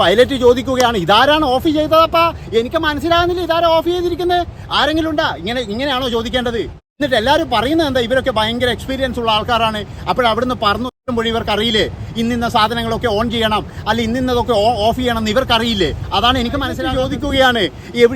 Pilot ചോദിക്കുകയാണ് ഇതാരാണ് of ചെയ്തതപ്പാ എനിക്ക് മനസ്സിലാകുന്നില്ല ഇതാരാ ഓഫ് ചെയ്തിരിക്കുന്നത്? ആരെങ്കിലും ഉണ്ടാ? ഇങ്ങനെ ഇങ്ങനെയാണോ ചോദിക്കേണ്ടത്? എന്നിട്ട് എല്ലാവരും പറയുന്നത് എന്താ ഇവരൊക്കെ ഭയങ്കര എക്സ്പീരിയൻസ് ഉള്ള ആൾക്കാരാണ്. അപ്പോൾ അവിടുന്ന് പറഞ്ഞു വരുമ്പോഴും ഇവർക്ക് അറിയില്ലേ? ഇന്നിന്ന സാധനങ്ങളൊക്കെ ഓൺ ചെയ്യണം അല്ല ഇന്നിന്നതൊക്കെ ഓഫ് ചെയ്യണം എന്ന് ഇവർക്ക് അറിയില്ലേ? അതാണ് എനിക്ക് മനസ്സിലാക്കി ചോദിക്കുകയാണ്.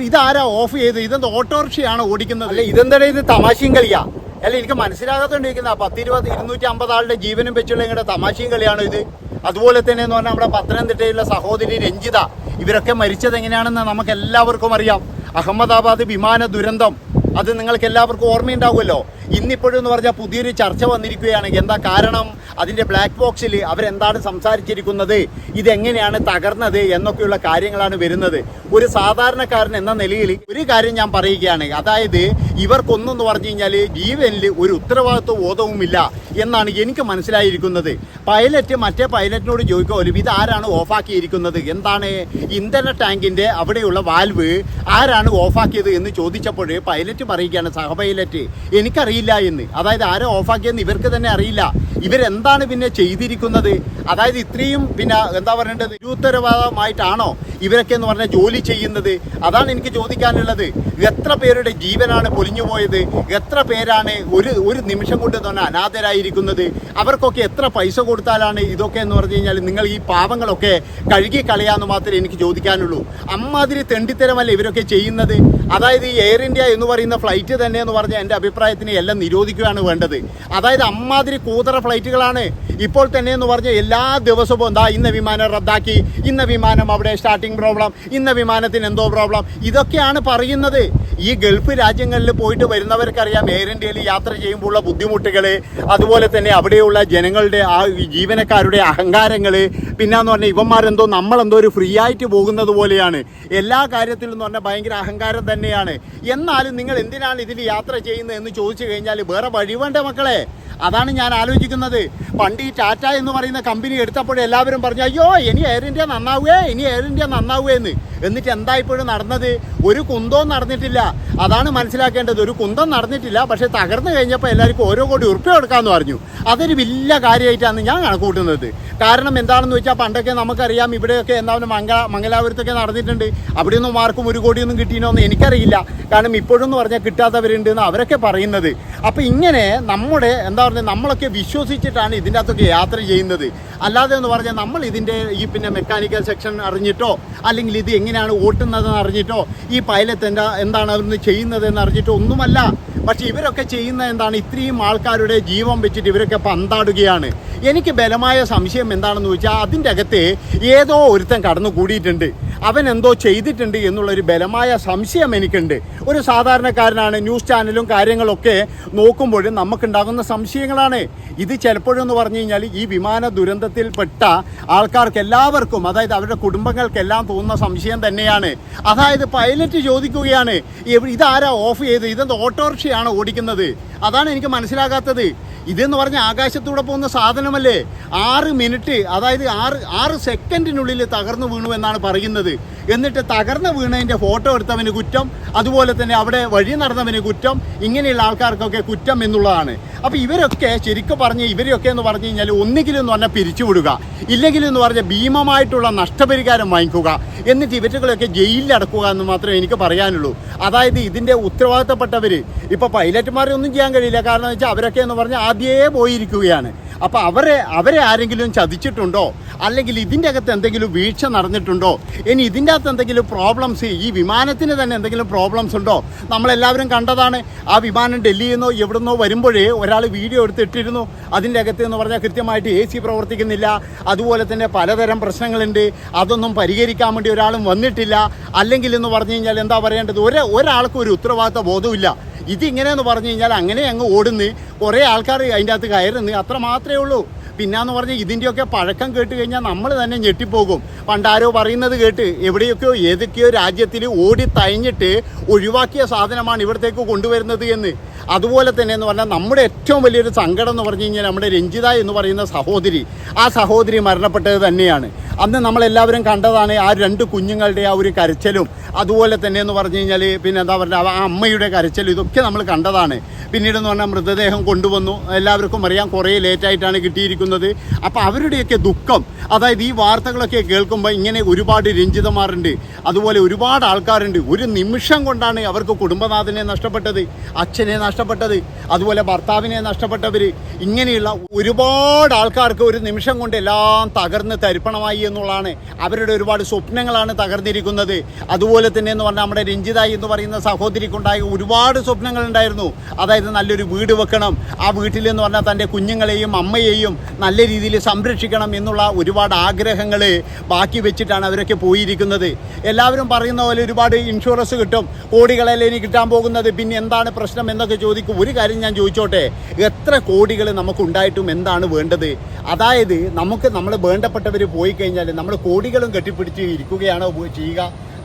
ഇതാരാ ഓഫ് ചെയ്ത്? ഇതെന്താ ഓട്ടോറിക്ഷയാണ് ഓടിക്കുന്നത്? അല്ലെ ഇതെന്താ ഇത് തമാശയും കളിയാ? അല്ല എനിക്ക് മനസ്സിലാകാത്തോണ്ടിരിക്കുന്ന പത്തിരുപത് ഇരുന്നൂറ്റി അമ്പത് ആളുടെ ജീവനും വെച്ചുള്ള നിങ്ങളുടെ തമാശയും കളിയാണോ ഇത്? അതുപോലെ തന്നെ എന്ന് പറഞ്ഞാൽ നമ്മുടെ പത്തനംതിട്ടയിലെ സഹോദരി രഞ്ജിത. ഇവരൊക്കെ മരിച്ചത് എങ്ങനെയാണെന്ന് നമുക്ക് എല്ലാവർക്കും അറിയാം. അഹമ്മദാബാദ് വിമാന ദുരന്തം. അത് നിങ്ങൾക്ക് എല്ലാവർക്കും ഓർമ്മയുണ്ടാവുമല്ലോ. ഇന്നിപ്പോഴും എന്ന് പറഞ്ഞാൽ പുതിയൊരു ചർച്ച വന്നിരിക്കുകയാണ്. എന്താ കാരണം? അതിന്റെ ബ്ലാക്ക് ബോക്സിൽ അവരെന്താണ് സംസാരിച്ചിരിക്കുന്നത്? ഇതെങ്ങനെയാണ് തകർന്നത്? എന്നൊക്കെയുള്ള കാര്യങ്ങളാണ് വരുന്നത്. ഒരു സാധാരണക്കാരൻ എന്ന നിലയിൽ ഒരു കാര്യം ഞാൻ പറയുകയാണ്. അതായത് ഇവർക്കൊന്നെന്ന് പറഞ്ഞു കഴിഞ്ഞാൽ ജീവനിൽ ഒരു ഉത്തരവാദിത്വ ബോധവുമില്ല. എന്നാണ് എനിക്ക് മനസ്സിലായിരിക്കുന്നത്. പൈലറ്റ് മറ്റേ പൈലറ്റിനോട് ചോദിക്കുമല്ലോ ഇത് ആരാണ് ഓഫാക്കിയിരിക്കുന്നത്? എന്താണ് ഇന്ധന ടാങ്കിന്റെ അവിടെയുള്ള വാൽവ് ആരാണ് ഓഫാക്കിയത്? എന്ന് ചോദിച്ചപ്പോൾ പൈലറ്റ് പറയുകയാണ് സഹ പൈലറ്റ് എനിക്കറിയില്ല എന്ന്. അതായത് ആരാ ഓഫാക്കിയെന്ന് ഇവർക്ക് തന്നെ അറിയില്ല. ഇവരെന്താണ് പിന്നെ ചെയ്തിരിക്കുന്നത്? അതായത് ഇത്രയും പിന്നെ എന്താ പറയേണ്ടത്? നിരുത്തരവാദമായിട്ടാണോ ഇവരൊക്കെ എന്ന് പറഞ്ഞാൽ ജോലി ചെയ്യുന്നത്. അതാണ് എനിക്ക് ചോദിക്കാനുള്ളത്. എത്ര പേരുടെ ജീവനാണ് പൊലിഞ്ഞു പോയത് എത്ര പേരാണ് ഒരു ഒരു നിമിഷം കൊണ്ട് തന്നെ അനാഥരായിരിക്കുന്നത്? അവർക്കൊക്കെ എത്ര പൈസ കൊടുത്താലാണ് ഇതൊക്കെ എന്ന് പറഞ്ഞു കഴിഞ്ഞാൽ നിങ്ങൾ ഈ പാവങ്ങളൊക്കെ കഴുകി കളയാമെന്ന് മാത്രമേ എനിക്ക് ചോദിക്കാനുള്ളൂ. അമ്മാതിരി തെണ്ടിത്തരമല്ല ഇവരൊക്കെ ചെയ്യുന്നത്. അതായത് ഈ എയർ ഇന്ത്യ എന്ന് പറയുന്ന ഫ്ലൈറ്റ് തന്നെ എന്ന് പറഞ്ഞാൽ എന്റെ അഭിപ്രായത്തിന് എല്ലാം നിരോധിക്കുകയാണ് വേണ്ടത്. അതായത് അമ്മാതിരി കൂതറ ഫ്ലൈറ്റുകളാണ് ഇപ്പോൾ തന്നെ എന്ന് പറഞ്ഞാൽ എല്ലാ ദിവസവും എന്താ ഇന്ന വിമാനം റദ്ദാക്കി ഇന്ന വിമാനം അവിടെ സ്റ്റാർട്ടിംഗ് പ്രോബ്ലം ഇന്ന വിമാനത്തിന് എന്തോ പ്രോബ്ലം ഇതൊക്കെയാണ് പറയുന്നത്. ഈ ഗൾഫ് രാജ്യങ്ങളിൽ പോയിട്ട് വരുന്നവർക്കറിയാം എയർ ഇന്ത്യയിൽ യാത്ര ചെയ്യുമ്പോഴുള്ള ബുദ്ധിമുട്ടുകൾ അതുപോലെ തന്നെ അവിടെയുള്ള ജനങ്ങളുടെ ആ ജീവനക്കാരുടെ അഹങ്കാരങ്ങൾ പിന്നെന്ന് പറഞ്ഞാൽ ഇവന്മാരെന്തോ നമ്മളെന്തോ ഒരു ഫ്രീ ആയിട്ട് പോകുന്നത് പോലെയാണ്. എല്ലാ കാര്യത്തിലും എന്ന് പറഞ്ഞാൽ ഭയങ്കര അഹങ്കാരം തന്നെയാണ്. എന്നാലും നിങ്ങൾ എന്തിനാണ് ഇതിൽ യാത്ര ചെയ്യുന്നത് എന്ന് ചോദിച്ചു കഴിഞ്ഞാൽ വേറെ വഴി വേണ്ടേ മക്കളെ? അതാണ് ഞാൻ ആലോചിക്കുന്നത്. പണ്ട് ഈ ടാറ്റ എന്ന് പറയുന്ന കമ്പനി എടുത്തപ്പോൾ എല്ലാവരും പറഞ്ഞു അയ്യോ ഇനി എയർ ഇന്ത്യ നന്നാവുകയെ ഇനി എയർ ഇന്ത്യ നന്നാവുകേ എന്ന് എന്നിട്ട് എന്താ ഇപ്പോഴും നടന്നത്? ഒരു കുന്തവും നടന്നിട്ടില്ല. അതാണ് മനസ്സിലാക്കേണ്ടത്. ഒരു കുന്തം നടന്നിട്ടില്ല പക്ഷേ തകർന്നു കഴിഞ്ഞപ്പോൾ എല്ലാവർക്കും ഓരോ കോടി ഉറുപ്പ്യ കൊടുക്കാമെന്ന് പറഞ്ഞു. അതൊരു വലിയ കാര്യമായിട്ടാണ് ഞാൻ കണക്കൂട്ടുന്നത്. കാരണം എന്താണെന്ന് വെച്ചാൽ പണ്ടൊക്കെ നമുക്കറിയാം ഇവിടെയൊക്കെ എന്താണ് മംഗള മംഗലാപുരത്തൊക്കെ നടന്നിട്ടുണ്ട്. അവിടെയൊന്നും ആർക്കും ഒരു കോടിയൊന്നും കിട്ടിയെന്നൊന്നും എനിക്കറിയില്ല. കാരണം ഇപ്പോഴും എന്ന് പറഞ്ഞാൽ കിട്ടാത്തവരുണ്ട് എന്ന് അവരൊക്കെ പറയുന്നത്. അപ്പോൾ ഇങ്ങനെ നമ്മുടെ എന്താ പറയുക നമ്മളൊക്കെ വിശ്വസിച്ചിട്ടാണ് ഇതിന്റെ അകത്തൊക്കെ യാത്ര ചെയ്യുന്നത്. അല്ലാതെ എന്ന് പറഞ്ഞാൽ നമ്മൾ ഇതിന്റെ ഈ പിന്നെ മെക്കാനിക്കൽ സെക്ഷൻ അറിഞ്ഞിട്ടോ അല്ലെങ്കിൽ ഇത് എങ്ങനെയാണ് ഓട്ടുന്നതെന്ന് അറിഞ്ഞിട്ടോ? ഈ പൈലറ്റ് എന്താ എന്താണ് അവിടുന്ന് ചെയ്യുന്നതെന്ന് അറിഞ്ഞിട്ടോ ഒന്നുമല്ല. പക്ഷെ ഇവരൊക്കെ ചെയ്യുന്ന എന്താണ് ഇത്രയും ആൾക്കാരുടെ ജീവൻ വെച്ചിട്ട് ഇവരൊക്കെ പന്താടുകയാണ്. എനിക്ക് ബലമായ സംശയം എന്താണെന്ന് വെച്ചാൽ അതിന്റെ അകത്ത് ഏതോ ഒരുത്തൻ കടന്നു കൂടിയിട്ടുണ്ട് അവൻ എന്തോ ചെയ്തിട്ടുണ്ട് എന്നുള്ളൊരു ബലമായ സംശയം എനിക്കുണ്ട്. ഒരു സാധാരണക്കാരനാണ് ന്യൂസ് ചാനലും കാര്യങ്ങളൊക്കെ നോക്കുമ്പോഴും നമുക്കുണ്ടാകുന്ന സംശയങ്ങളാണ്. ഇത് ചിലപ്പോഴെന്ന് പറഞ്ഞു കഴിഞ്ഞാൽ ഈ വിമാന ദുരന്തത്തിൽപ്പെട്ട ആൾക്കാർക്ക് എല്ലാവർക്കും അതായത് അവരുടെ കുടുംബങ്ങൾക്കെല്ലാം തോന്നുന്ന സംശയം തന്നെയാണ്. അതായത് പൈലറ്റ് ചോദിക്കുകയാണ് "എവ- ഇതാരാ ഓഫ് ചെയ്ത്? ഇതെന്ത് ഓട്ടോറിക്ഷയാണ് ഓടിക്കുന്നത്? അതാണ് എനിക്ക് മനസ്സിലാകാത്തത്. ഇതെന്ന് പറഞ്ഞ ആകാശത്തൂടെ പോകുന്ന സാധനമല്ലേ? ആറ് മിനിറ്റ് അതായത് ആറ് ആറ് സെക്കൻഡിനുള്ളിൽ തകർന്നു വീണു എന്നാണ് പറയുന്നത്. എന്നിട്ട് തകർന്നു വീണതിന്റെ ഫോട്ടോ എടുത്തവന് കുറ്റം അതുപോലെ തന്നെ അവിടെ വഴി നടന്നവന് കുറ്റം ഇങ്ങനെയുള്ള ആൾക്കാർക്കൊക്കെ കുറ്റം എന്നുള്ളതാണ്. അപ്പോൾ ഇവരൊക്കെ ശരിക്കും പറഞ്ഞ് ഇവരെയൊക്കെ എന്ന് പറഞ്ഞു കഴിഞ്ഞാൽ ഒന്നുകിലും എന്ന് പറഞ്ഞാൽ പിരിച്ചുവിടുക ഇല്ലെങ്കിലെന്ന് പറഞ്ഞാൽ ഭീമമായിട്ടുള്ള നഷ്ടപരിഹാരം വാങ്ങിക്കുക എന്നിട്ട് ഇവറ്റുകളൊക്കെ ജയിലിൽ അടക്കുക എന്ന് മാത്രമേ എനിക്ക് പറയാനുള്ളൂ. അതായത് ഇതിന്റെ ഉത്തരവാദിത്തപ്പെട്ടവർ ഇപ്പോൾ പൈലറ്റ്മാരെ ഒന്നും ചെയ്യാൻ കഴിയില്ല. കാരണം വെച്ചാൽ അവരൊക്കെ എന്ന് പറഞ്ഞാൽ ആദ്യമേ പോയിരിക്കുകയാണ്. അപ്പോൾ അവരെ അവരെ ആരെങ്കിലും ചതിച്ചിട്ടുണ്ടോ? അല്ലെങ്കിൽ ഇതിന്റെ അകത്ത് എന്തെങ്കിലും വീഴ്ച നടന്നിട്ടുണ്ടോ? ഇനി ഇതിന്റെ അകത്ത് എന്തെങ്കിലും പ്രോബ്ലംസ് ഈ വിമാനത്തിന് തന്നെ എന്തെങ്കിലും പ്രോബ്ലംസ് ഉണ്ടോ? നമ്മളെല്ലാവരും കണ്ടതാണ്. ആ വിമാനം ഡൽഹിയിൽ നിന്നോ എവിടെ നിന്നോ വരുമ്പോഴേ ഒരാൾ വീഡിയോ എടുത്തിട്ടിരുന്നു അതിന്റെ അകത്ത് എന്ന് പറഞ്ഞാൽ കൃത്യമായിട്ട് എ സി പ്രവർത്തിക്കുന്നില്ല. അതുപോലെ തന്നെ പലതരം പ്രശ്നങ്ങളുണ്ട്. അതൊന്നും പരിഹരിക്കാൻ വേണ്ടി ഒരാളും വന്നിട്ടില്ല. അല്ലെങ്കിൽ എന്ന് പറഞ്ഞു കഴിഞ്ഞാൽ എന്താ പറയേണ്ടത്? ഒരു ഒരാൾക്കും ഒരു ഉത്തരവാദിത്ത ബോധമില്ല ഇതിങ്ങനെയെന്ന് പറഞ്ഞു കഴിഞ്ഞാൽ അങ്ങനെ അങ്ങ് ഓടുന്ന്. കുറേ ആൾക്കാർ അതിന്റെ അകത്ത് കയറുന്നു. അത്ര മാത്രമേ ഉള്ളൂ. പിന്നെന്ന് പറഞ്ഞാൽ ഇതിന്റെയൊക്കെ പഴക്കം കേട്ട് കഴിഞ്ഞാൽ നമ്മൾ തന്നെ ഞെട്ടിപ്പോകും. പണ്ടാരോ പറയുന്നത് കേട്ട് എവിടെയൊക്കെയോ ഏതൊക്കെയോ രാജ്യത്തിൽ ഓടി തഴഞ്ഞിട്ട് ഒഴിവാക്കിയ സാധനമാണ് ഇവിടത്തേക്ക് കൊണ്ടുവരുന്നത് എന്ന്. അതുപോലെ തന്നെ എന്ന് പറഞ്ഞാൽ നമ്മുടെ ഏറ്റവും വലിയൊരു സങ്കടം എന്ന് പറഞ്ഞു കഴിഞ്ഞാൽ നമ്മുടെ രഞ്ജിത എന്ന് പറയുന്ന സഹോദരി. ആ സഹോദരി മരണപ്പെട്ടത് തന്നെയാണ്. അന്ന് നമ്മളെല്ലാവരും കണ്ടതാണ് ആ രണ്ട് കുഞ്ഞുങ്ങളുടെ ആ ഒരു കരച്ചിലും. അതുപോലെ തന്നെ എന്ന് പറഞ്ഞു കഴിഞ്ഞാൽ പിന്നെ എന്താ പറയുക ആ അമ്മയുടെ കരച്ചിലും ഇതൊക്കെ നമ്മൾ കണ്ടതാണ്. പിന്നീട് എന്ന് പറഞ്ഞാൽ മൃതദേഹം കൊണ്ടുവന്നു. എല്ലാവർക്കും അറിയാം കുറേ ലേറ്റായിട്ടാണ് കിട്ടിയിരിക്കുന്നത്. അപ്പോൾ അവരുടെയൊക്കെ ദുഃഖം അതായത് ഈ വാർത്തകളൊക്കെ കേൾക്കുമ്പോൾ ഇങ്ങനെ ഒരുപാട് രഞ്ജിതമാരുണ്ട് അതുപോലെ ഒരുപാട് ആൾക്കാരുണ്ട്. ഒരു നിമിഷം കൊണ്ടാണ് അവർക്ക് കുടുംബനാഥനെ നഷ്ടപ്പെട്ടത്. അച്ഛനെ അതുപോലെ ഭർത്താവിനെ നഷ്ടപ്പെട്ടവർ ഇങ്ങനെയുള്ള ഒരുപാട് ആൾക്കാർക്ക് ഒരു നിമിഷം കൊണ്ട് എല്ലാം തകർന്ന് തരിപ്പണമായി എന്നുള്ളതാണ് അവരുടെ ഒരുപാട് സ്വപ്നങ്ങളാണ് തകർന്നിരിക്കുന്നത്. അതുപോലെ തന്നെ എന്ന് പറഞ്ഞാൽ നമ്മുടെ രഞ്ജിത എന്ന് പറയുന്ന സഹോദരിക്കുണ്ടായ ഒരുപാട് സ്വപ്നങ്ങൾ ഉണ്ടായിരുന്നു അതായത് നല്ലൊരു വീട് വെക്കണം ആ വീട്ടിൽ എന്ന് പറഞ്ഞാൽ തന്റെ കുഞ്ഞുങ്ങളെയും അമ്മയെയും നല്ല രീതിയിൽ സംരക്ഷിക്കണം എന്നുള്ള ഒരുപാട് ആഗ്രഹങ്ങൾ ബാക്കി വെച്ചിട്ടാണ് അവരൊക്കെ പോയിരിക്കുന്നത്. എല്ലാവരും പറയുന്ന പോലെ ഒരുപാട് ഇൻഷുറൻസ് കിട്ടും കോടികളല്ലേ ഇനി കിട്ടാൻ പോകുന്നത് പിന്നെ എന്താണ് പ്രശ്നം എന്നൊക്കെ ചോദിക്കും ഒരു കാര്യം ഞാൻ ചോദിച്ചോട്ടെ? എത്ര കോടികൾ നമുക്കുണ്ടായിട്ടും എന്താണ് വേണ്ടത്? അതായത് നമുക്ക് നമ്മൾ വേണ്ടപ്പെട്ടവർ പോയി കഴിഞ്ഞാൽ നമ്മൾ കോടികളും കെട്ടിപ്പിടിച്ച് ഇരിക്കുകയാണോ ചെയ്യുക?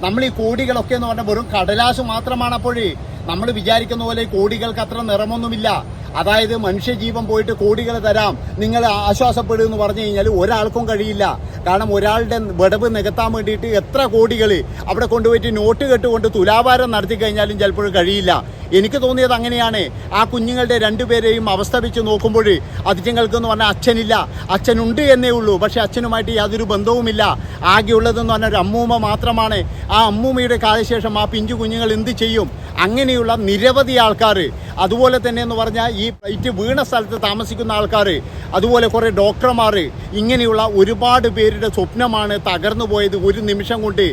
നമ്മൾ ഈ കോടികളൊക്കെ എന്ന് പറഞ്ഞാൽ വെറും കടലാശ് മാത്രമാണ് അപ്പോഴേ. നമ്മൾ വിചാരിക്കുന്ന പോലെ കോടികൾക്ക് അത്ര നിറമൊന്നുമില്ല. അതായത് മനുഷ്യജീവൻ പോയിട്ട് കോടികൾ തരാം. നിങ്ങൾ ആശ്വാസപ്പെടുക എന്ന് പറഞ്ഞു കഴിഞ്ഞാൽ ഒരാൾക്കും കഴിയില്ല. കാരണം ഒരാളുടെ വിടവ് നികത്താൻ വേണ്ടിയിട്ട് എത്ര കോടികൾ അവിടെ കൊണ്ടുപോയിട്ട് നോട്ട് കെട്ടുകൊണ്ട് തുലാഭാരം നടത്തി കഴിഞ്ഞാലും ചിലപ്പോൾ കഴിയില്ല. എനിക്ക് തോന്നിയത് അങ്ങനെയാണ്. ആ കുഞ്ഞുങ്ങളുടെ രണ്ടുപേരെയും അവസ്ഥ വെച്ച് നോക്കുമ്പോൾ അതിഥികൾക്കെന്ന് പറഞ്ഞാൽ അച്ഛനില്ല. അച്ഛനുണ്ട് എന്നേ ഉള്ളൂ. പക്ഷേ അച്ഛനുമായിട്ട് യാതൊരു ബന്ധവുമില്ല. ആകെയുള്ളതെന്ന് പറഞ്ഞാൽ ഒരു അമ്മൂമ്മ മാത്രമാണ്. ആ അമ്മൂമ്മയുടെ കാലശേഷം ആ പിഞ്ചു കുഞ്ഞുങ്ങൾ എന്ത് ചെയ്യും? അങ്ങനെയുള്ള നിരവധി ആൾക്കാർ അതുപോലെ തന്നെ എന്ന് പറഞ്ഞാൽ ഈ ഫ്ലൈറ്റ് വീണ സ്ഥലത്ത് താമസിക്കുന്ന ആൾക്കാർ അതുപോലെ കുറേ ഡോക്ടർമാർ ഇങ്ങനെയുള്ള ഒരുപാട് പേരുടെ സ്വപ്നമാണ് തകർന്നു പോയത് ഒരു നിമിഷം കൊണ്ട്.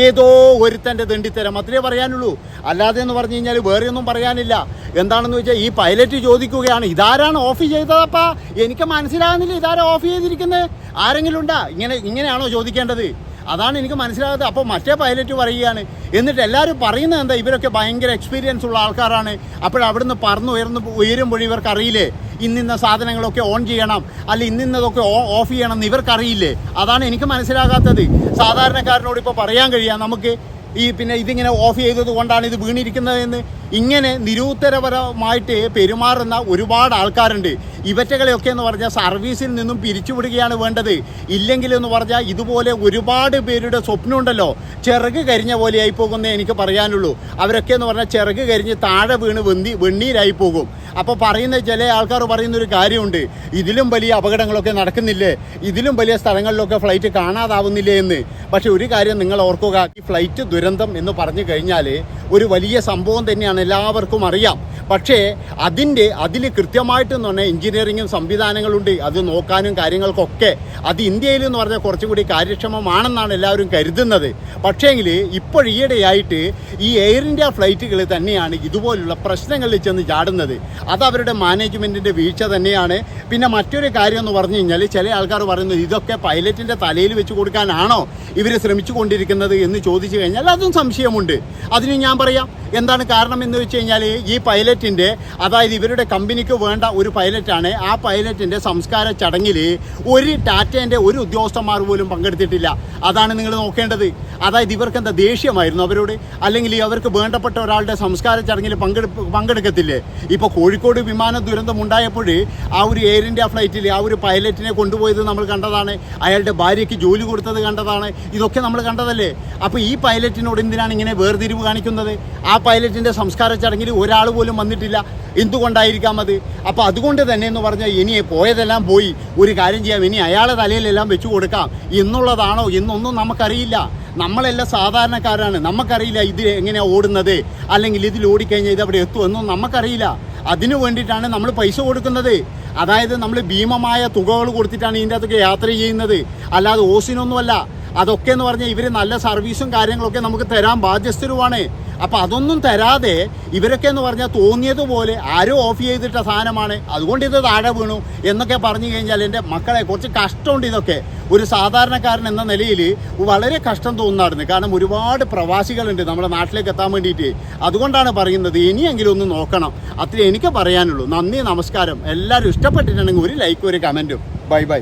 ഏതോ ഒരുത്തന്റെ തെണ്ടിത്തരം അത്രേ പറയാനുള്ളൂ. അല്ലാതെ എന്ന് പറഞ്ഞു കഴിഞ്ഞാൽ വേറെ ഒന്നും പറയാനില്ല. എന്താണെന്ന് വെച്ചാൽ ഈ പൈലറ്റ് ചോദിക്കുകയാണ് ഇതാരാണ് ഓഫ് ചെയ്തതപ്പാ? എനിക്ക് മനസ്സിലാകുന്നില്ല ഇതാരാ ഓഫ് ചെയ്തിരിക്കുന്നത് ആരെങ്കിലും ഉണ്ടാ? ഇങ്ങനെ ഇങ്ങനെയാണോ ചോദിക്കേണ്ടത്. അതാണ് എനിക്ക് മനസ്സിലാകാത്തത്. അപ്പോൾ മറ്റേ പൈലറ്റ് പറയുകയാണ്. എന്നിട്ട് എല്ലാവരും പറയുന്നത് എന്താ? ഇവരൊക്കെ ഭയങ്കര എക്സ്പീരിയൻസ് ഉള്ള ആൾക്കാരാണ്. അപ്പോൾ അവിടുന്ന് പറന്ന് ഉയർന്ന് ഉയരുമ്പോൾ ഇവർക്കറിയില്ലേ? ഇന്നിന്ന സാധനങ്ങളൊക്കെ ഓൺ ചെയ്യണം. അല്ല ഇന്നിന്നതൊക്കെ ഓഫ് ചെയ്യണം എന്ന് ഇവർക്കറിയില്ലേ? അതാണ് എനിക്ക് മനസ്സിലാകാത്തത്. സാധാരണക്കാരനോട് ഇപ്പോൾ പറയാൻ കഴിയാം നമുക്ക് ഈ പിന്നെ ഇതിങ്ങനെ ഓഫ് ചെയ്തത് കൊണ്ടാണ് ഇത് വീണിരിക്കുന്നതെന്ന്. ഇങ്ങനെ നിരൂത്തരപരമായിട്ട് പെരുമാറുന്ന ഒരുപാട് ആൾക്കാരുണ്ട്. ഇവറ്റകളെയൊക്കെ എന്ന് പറഞ്ഞാൽ സർവീസിൽ നിന്നും പിരിച്ചുവിടുകയാണ് വേണ്ടത്. ഇല്ലെങ്കിൽ എന്ന് പറഞ്ഞാൽ ഇതുപോലെ ഒരുപാട് പേരുടെ സ്വപ്നമുണ്ടല്ലോ. ചിറക് കരിഞ്ഞ പോലെയായി പോകുന്നേ എനിക്ക് പറയാനുള്ളൂ. അവരൊക്കെ എന്ന് പറഞ്ഞാൽ ചിറക് കരിഞ്ഞ് താഴെ വീണ് വെന്തി വെണ്ണീരായി പോകും. അപ്പോൾ പറയുന്ന ചില ആൾക്കാർ പറയുന്ന ഒരു കാര്യമുണ്ട്. ഇതിലും വലിയ അപകടങ്ങളൊക്കെ നടക്കുന്നില്ലേ? ഇതിലും വലിയ സ്ഥലങ്ങളിലൊക്കെ ഫ്ലൈറ്റ് കാണാതാവുന്നില്ലേ എന്ന്. പക്ഷേ ഒരു കാര്യം നിങ്ങൾ ഓർക്കുക. ഈ ഫ്ലൈറ്റ് ദുരന്തം എന്ന് പറഞ്ഞു കഴിഞ്ഞാൽ ഒരു വലിയ സംഭവം തന്നെയാണ് എല്ലാവർക്കും അറിയാം. പക്ഷേ അതിന്റെ അതിൽ കൃത്യമായിട്ട് എന്ന് പറഞ്ഞാൽ എഞ്ചിനീയറിങ്ങും സംവിധാനങ്ങളുണ്ട്. അത് നോക്കാനും കാര്യങ്ങൾക്കൊക്കെ. അത് ഇന്ത്യയിൽ എന്ന് പറഞ്ഞാൽ കുറച്ചും കൂടി കാര്യക്ഷമമാണെന്നാണ് എല്ലാവരും കരുതുന്നത്. പക്ഷേങ്കിൽ ഇപ്പോൾ ഈയിടെയായിട്ട് ഈ എയർ ഇന്ത്യ ഫ്ലൈറ്റുകൾ തന്നെയാണ് ഇതുപോലുള്ള പ്രശ്നങ്ങളിൽ ചെന്ന് ചാടുന്നത്. അത് അവരുടെ മാനേജ്മെന്റിന്റെ വീഴ്ച തന്നെയാണ്. പിന്നെ മറ്റൊരു കാര്യം എന്ന് പറഞ്ഞു കഴിഞ്ഞാൽ ചില ആൾക്കാർ പറയുന്നത് ഇതൊക്കെ പൈലറ്റിന്റെ തലയിൽ വെച്ച് കൊടുക്കാനാണോ ഇവർ ശ്രമിച്ചു കൊണ്ടിരിക്കുന്നത് എന്ന് ചോദിച്ചു കഴിഞ്ഞാൽ അതും സംശയമുണ്ട്. അതിന് ഞാൻ പറയാം. എന്താണ് കാരണം എന്ന് വെച്ച് കഴിഞ്ഞാൽ ഈ പൈലറ്റിന്റെ അതായത് ഇവരുടെ കമ്പനിക്ക് വേണ്ട ഒരു പൈലറ്റാണ്. ആ പൈലറ്റിന്റെ സംസ്കാര ചടങ്ങിൽ ഒരു ടാറ്റേന്റെ ഒരു ഉദ്യോഗസ്ഥന്മാർ പോലും പങ്കെടുത്തിട്ടില്ല. അതാണ് നിങ്ങൾ നോക്കേണ്ടത്. അതായത് ഇവർക്ക് എന്താ ദേഷ്യമായിരുന്നു അവരോട്? അല്ലെങ്കിൽ അവർക്ക് വേണ്ടപ്പെട്ട ഒരാളുടെ സംസ്കാര ചടങ്ങിൽ പങ്കെടുപ്പ് പങ്കെടുക്കത്തില്ലേ? ഇപ്പോൾ കോഴിക്കോട് വിമാന ദുരന്തം ഉണ്ടായപ്പോൾ ആ ഒരു എയർ ഇന്ത്യ ഫ്ലൈറ്റിൽ ആ ഒരു പൈലറ്റിനെ കൊണ്ടുപോയത് നമ്മൾ കണ്ടതാണ്. അയാളുടെ ഭാര്യയ്ക്ക് ജോലി കൊടുത്തത് കണ്ടതാണ്. ഇതൊക്കെ നമ്മൾ കണ്ടതല്ലേ? അപ്പോൾ ഈ പൈലറ്റിനോട് എന്തിനാണ് ഇങ്ങനെ വേർതിരിവ് കാണിക്കുന്നത്? ആ പൈലറ്റിന്റെ സംസ്കാര ചടങ്ങിൽ ഒരാൾ പോലും വന്നിട്ടില്ല. എന്തുകൊണ്ടായിരിക്കാം അത്? അപ്പോൾ അതുകൊണ്ട് തന്നെ എന്ന് പറഞ്ഞാൽ ഇനി പോയതെല്ലാം പോയി. ഒരു കാര്യം ചെയ്യാം. ഇനി അയാളെ തലയിലെല്ലാം വെച്ചു കൊടുക്കാം. എന്നുള്ളതാണോ? എന്നൊന്നും നമുക്കറിയില്ല. നമ്മളെല്ലാം സാധാരണക്കാരാണ്. നമുക്കറിയില്ല ഇത് എങ്ങനെയാണ് ഓടുന്നത് അല്ലെങ്കിൽ ഇതിൽ ഓടിക്കഴിഞ്ഞാൽ ഇത് അവിടെ എത്തുമെന്നും നമുക്കറിയില്ല. അതിനു വേണ്ടിയിട്ടാണ് നമ്മൾ പൈസ കൊടുക്കുന്നത്. അതായത് നമ്മൾ ഭീമമായ തുകകൾ കൊടുത്തിട്ടാണ് ഇതിന്റെ അകത്തൊക്കെ യാത്ര ചെയ്യുന്നത്. അല്ലാതെ ഓസിനൊന്നുമല്ല. അതൊക്കെ എന്ന് പറഞ്ഞാൽ ഇവർ നല്ല സർവീസും കാര്യങ്ങളൊക്കെ നമുക്ക് തരാൻ ബാധ്യസ്ഥരുമാണ്. അപ്പോൾ അതൊന്നും തരാതെ ഇവരൊക്കെ എന്ന് പറഞ്ഞാൽ തോന്നിയതുപോലെ ആരോ ഓഫ് ചെയ്തിട്ട സാധനമാണ്. അതുകൊണ്ട് ഇത് താഴെ വീണു എന്നൊക്കെ പറഞ്ഞു കഴിഞ്ഞാൽ എന്റെ മക്കളെ കുറച്ച് കഷ്ടമുണ്ട് ഇതൊക്കെ. ഒരു സാധാരണക്കാരൻ എന്ന നിലയിൽ വളരെ കഷ്ടം തോന്നുന്നതായിരുന്നു. കാരണം ഒരുപാട് പ്രവാസികളുണ്ട് നമ്മുടെ നാട്ടിലേക്ക് എത്താൻ വേണ്ടിയിട്ട്. അതുകൊണ്ടാണ് പറയുന്നത് ഇനിയെങ്കിലും ഒന്ന് നോക്കണം. അത്രേ എനിക്ക് പറയാനുള്ളൂ. നന്ദി നമസ്കാരം. എല്ലാവരും ഇഷ്ടപ്പെട്ടിട്ടുണ്ടെങ്കിൽ ഒരു ലൈക്കും ഒരു കമന്റും ബൈ ബൈ